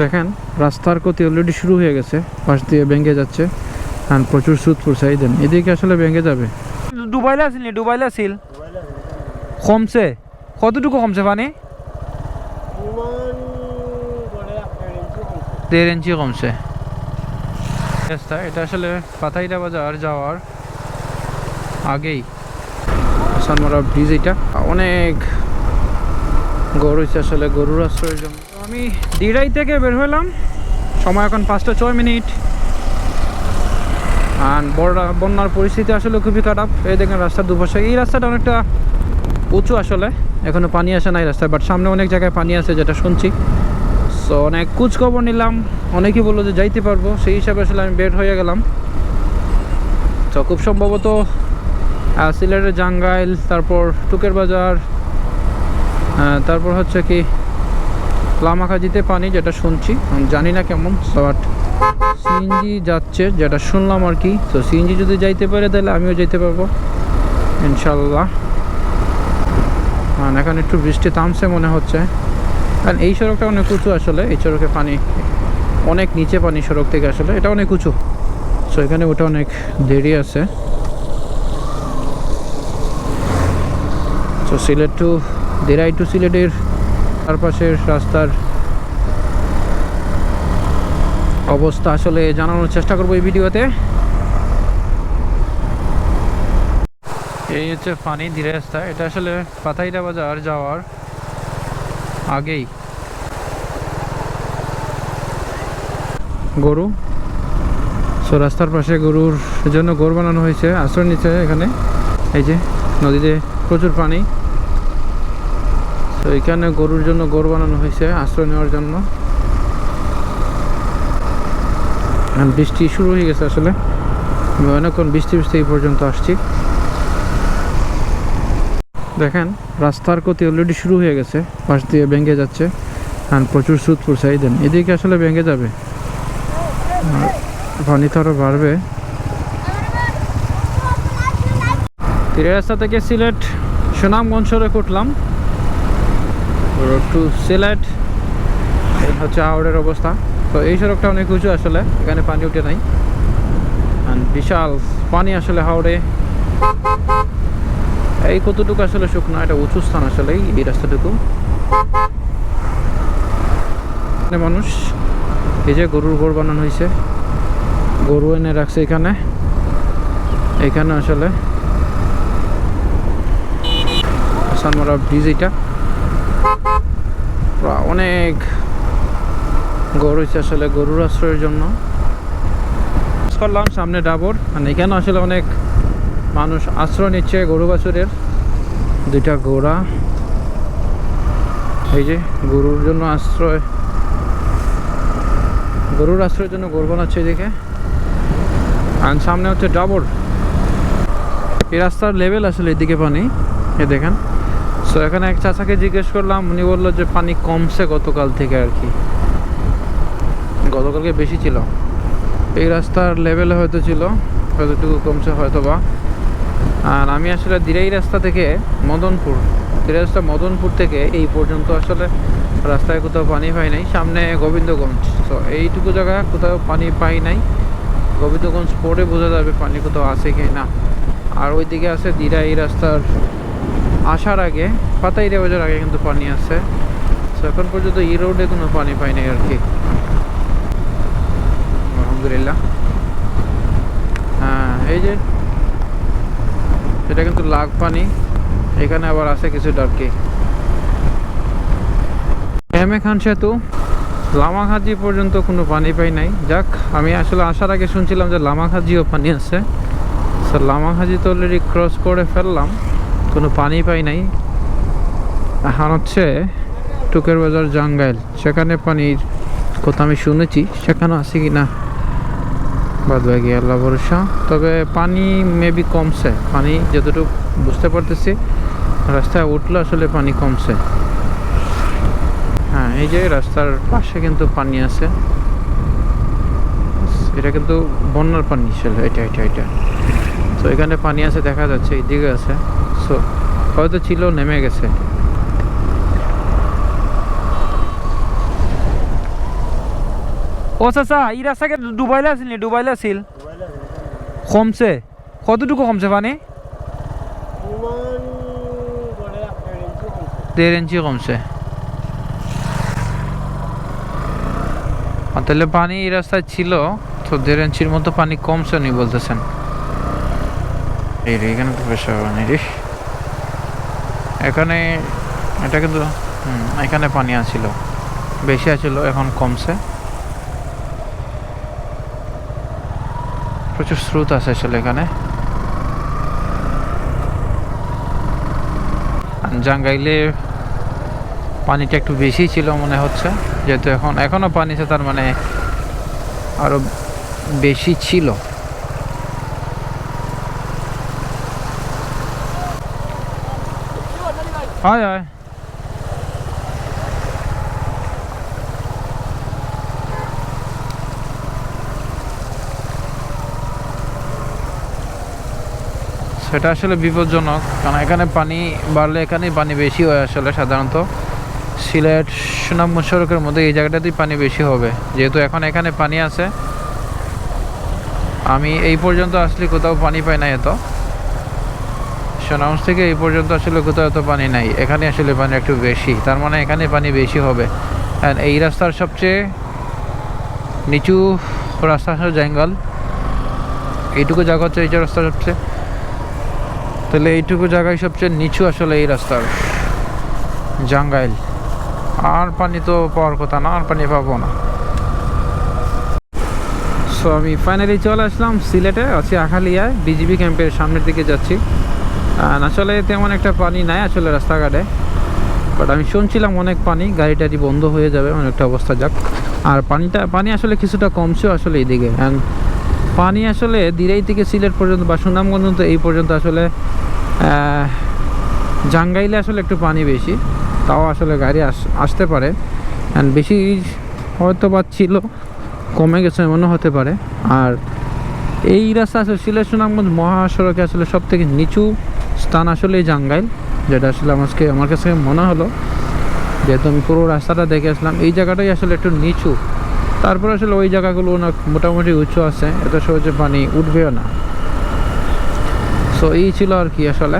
দেখেন, রাস্তার গতি অলরেডি শুরু হয়ে গেছে, পাশ দিয়ে ভেঙে যাচ্ছে আর প্রচুর সুদ পড়ছে দেন, এদিকে আসলে ভেঙে যাবে। ডুবাইলে আছিল নি ডুবাইলে আছিল? কমছে? কতটুকু কমছে পানি? দেড় ইঞ্চি কমছে। রাস্তা, এটা আসলে পাতাইটা বাজার যাওয়ার আগেই। সানমারা ব্রিজ এটা অনেক গরু আসলে, গরুর আশ্রয়ের জন্য। আমি দিরাই থেকে বের হলাম। সময় এখন পাঁচটা ছয় মিনিট। আর বড় বন্যার পরিস্থিতি আসলে খুবই খারাপ। এই দেখেন রাস্তার দুপাশে। এই রাস্তাটা অনেকটা উঁচু আসলে। এখনও পানি আসে না এই রাস্তায় বাট সামনে অনেক জায়গায় পানি আছে যেটা শুনছি। সো অনেক কুচ খবর নিলাম। অনেকেই বলল যে যাইতে পারব। সেই হিসাবে আসলে আমি বের হয়ে গেলাম। তো খুব সম্ভবত সিলেটের জাঙ্গাইল, তারপর টুকের বাজার তারপর হচ্ছে কি লামাখাজিতে পানি যেটা শুনছি। জানি না কেমন বাট সিএনজি যাচ্ছে, যেটা শুনলাম আর কি। তো সিএনজি যদি যাইতে পারে, তাহলে আমিও যাইতে পারব। ইনশাল্লাহ আর এখন একটু বৃষ্টি থামছে মনে হচ্ছে। কারণ এই সড়কটা অনেক উঁচু আসলে, এই সড়কে পানি, অনেক নিচে পানি সড়ক থেকে আসলে, এটা অনেক উঁচু। সো এখানে ওটা অনেক দেরি আছে। তো সিলেট টু দেরাই টু সিলেটের চারপাশের রাস্তার অবস্থা আসলে জানানোর চেষ্টা করব এই ভিডিওতে। এই হচ্ছে পানি ধীরে রাস্তা। এটা আসলে পাতাইটা বাজার যাওয়ার আগেই। গরু। সো রাস্তার পাশে গরুর জন্য গরু বানানো হয়েছে, আশ্রয় নিচ্ছে এখানে। এই যে নদীতে প্রচুর পানি। তো এখানে গরুর জন্য গরু বানানো হয়েছে, আশ্রয় নেওয়ার জন্য। বৃষ্টি শুরু হয়ে গেছে আসলে। অনেকক্ষণ বৃষ্টি বৃষ্টি এই পর্যন্ত আসছি। দেখেন, রাস্তার গতি অলরেডি শুরু হয়ে গেছে, পাশ দিয়ে ভেঙে যাচ্ছে। আর প্রচুর সুদ পড়ছে, এই দেন, এদিকে আসলে ভেঙে যাবে। পানি তো আরও বাড়বে। তীরে রাস্তা থেকে সিলেট সুনামগঞ্জ সড়ক উঠলাম। রোড টু সিলেট হচ্ছে হাওড়ের অবস্থা। তো এই সড়কটা অনেক উঁচু আসলে, এখানে পানি উঠে নাই। বিশাল পানি আসলে হাওড়ে। এই কতটুকু আসলে শুকনো, এটা উঁচু স্থান আসলে এই রাস্তাটুকু। মানুষ, এই যে গরুর ঘর বানানো হয়েছে, গরু এনে রাখছে এখানে। এখানে আসলে সানমারা ব্রিজ এটা অনেক গরু হয়েছে আসলে গরুর আশ্রয়ের জন্য। করলাম সামনে ডাবর। মানে এখানে আসলে অনেক মানুষ আশ্রয় নিচ্ছে গরু বাছুরের। দুইটা ঘোড়া। এই যে গরুর জন্য আশ্রয়। গরুর আশ্রয়ের জন্য গরু বানাচ্ছে এদিকে। আর সামনে হচ্ছে ডাবর। এই রাস্তার লেভেল আসলে এদিকে পানি। এ দেখেন। সো এখানে এক চাচাকে জিজ্ঞেস করলাম, উনি বলল যে পানি কমছে গতকাল থেকে আর কি। গতকালকে বেশি ছিল। এই রাস্তার লেভেলে হয়তো ছিল কতটুকু কমছে হয়তো বা আর আমি আসলে দিরাই রাস্তা থেকে মদনপুর দিরাই রাস্তা মদনপুর থেকে এই পর্যন্ত আসলে রাস্তায় কোথাও পানি পাই নাই। সামনে গোবিন্দগঞ্জ। তো এইটুকু জায়গা কোথাও পানি পাই নাই। গোবিন্দগঞ্জ পরে বোঝা যাবে পানি কোথাও আছে কি না আর ওইদিকে আছে দিরাই রাস্তার আসার আগে পাতাইরে বাজার আগে কিন্তু পানি আছে। তো এখন পর্যন্ত ই রোডে কোনো পানি পাই নাই আর কি। আলহামদুলিল্লাহ। হ্যাঁ এই যে, এটা কিন্তু লাগ পানি। এখানে আবার আছে কিছু ডার্কি। এম এ খান সেতু, লামাখাজি পর্যন্ত কোনো পানি পাই নাই। যাক, আমি আসলে আসার আগে শুনছিলাম যে লামাখাজিও পানি আছে। স্যার লামাখাজি তো অলরেডি ক্রস করে ফেললাম। কোনো পানি পাই নাই। এখন হচ্ছে টুকের বাজার জাঙ্গাইল সেখানে পানির কথা আমি শুনেছি। সেখানে আছে কি না? বাদ বাকি আল্লাহ ভরসা। তবে পানি মেবি কমছে। পানি যতটুকু বুঝতে পারতেছি, রাস্তায় উঠলে আসলে পানি কমছে। হ্যাঁ এই যে রাস্তার পাশে কিন্তু পানি আছে। এটা কিন্তু বন্যার পানি ছিল। এটা এটা এটা। তো এখানে পানি আছে, দেখা যাচ্ছে, এইদিকে আছে। সো হয়তো ছিল, নেমে গেছে। ও চাচা এই রাস্তাকে ডুবাইলে আছিল নি? ডুবাইলে আছিল। কমছে। কতটুকু কমছে পানি? দেড় ইঞ্চি কমছে। তাহলে পানি এই রাস্তায় ছিল, তো দেড় ইঞ্চির মতো পানি কমছে নি বলতেছেন। এই রে, এখানে তো পানি রে। এখানে এটা কিন্তু এখানে পানি আছিল বেশি আছিল এখন কমছে। প্রচুর স্রোত আছে আসলে এখানে। জাঙ্গাইলে পানিটা একটু বেশি ছিল মনে হচ্ছে, যেহেতু এখন, এখনও পানি আছে, তার মানে আরও বেশি ছিল। হয় হয় সেটা আসলে বিপজ্জনক, কারণ এখানে পানি বাড়লে এখানেই পানি বেশি হয় আসলে সাধারণত। সিলেট সুনামগঞ্জ সড়কের মধ্যে এই জায়গাটাতেই পানি বেশি হবে। যেহেতু এখন এখানে পানি আছে, আমি এই পর্যন্ত আসলে কোথাও পানি পাই না এত। সুনামগঞ্জ থেকে এই পর্যন্ত আসলে কোথাও এত পানি নাই। এখানে আসলে পানি একটু বেশি। তার মানে এখানে পানি বেশি হবে। আর এই রাস্তার সবচেয়ে নিচু রাস্তা হচ্ছে জঙ্গল। এইটুকু জায়গা হচ্ছে এই যে রাস্তা সবচেয়ে। তাহলে এইটুকু জায়গায় সবচেয়ে নিচু আসলে এই রাস্তার জাঙ্গাইল আর পানি তো পাওয়ার কথা না, আর পানি পাবো না। সো আমি ফাইনালি চলে আসলাম সিলেটে, আছি আখালিয়ায় বিজিবি ক্যাম্পের সামনের দিকে যাচ্ছি। আসলে তেমন একটা পানি নাই আসলে রাস্তাঘাটে। বাট আমি শুনছিলাম অনেক পানি গাড়ি টাড়ি বন্ধ হয়ে যাবে, অনেকটা অবস্থা যাক। আর পানিটা, পানি আসলে কিছুটা কমছেও আসলে এইদিকে অ্যান্ড পানি আসলে দিরাই থেকে সিলেট পর্যন্ত বা সুনামগঞ্জ পর্যন্ত এই পর্যন্ত আসলে জাঙ্গাইলে আসলে একটু পানি বেশি। তাও আসলে গাড়ি আস, আসতে পারে। অ্যান্ড বেশি হয়তো বা ছিল, কমে গেছে এমনও হতে পারে। আর এই রাস্তা আসলে সিলেট সুনামগঞ্জ মহাসড়কে আসলে সব থেকে নিচু স্থান আসলে জাঙ্গাইল, যেটা আসলে আমাকে, আমার কাছে মনে হলো। যেহেতু আমি পুরো রাস্তাটা দেখে আসলাম, এই জায়গাটাই আসলে একটু নিচু। তারপর আসলে ওই জায়গাগুলো অনেক মোটামুটি উঁচু আছে, এত সহজে পানি উঠবেও না। সো এই ছিল আর কি আসলে।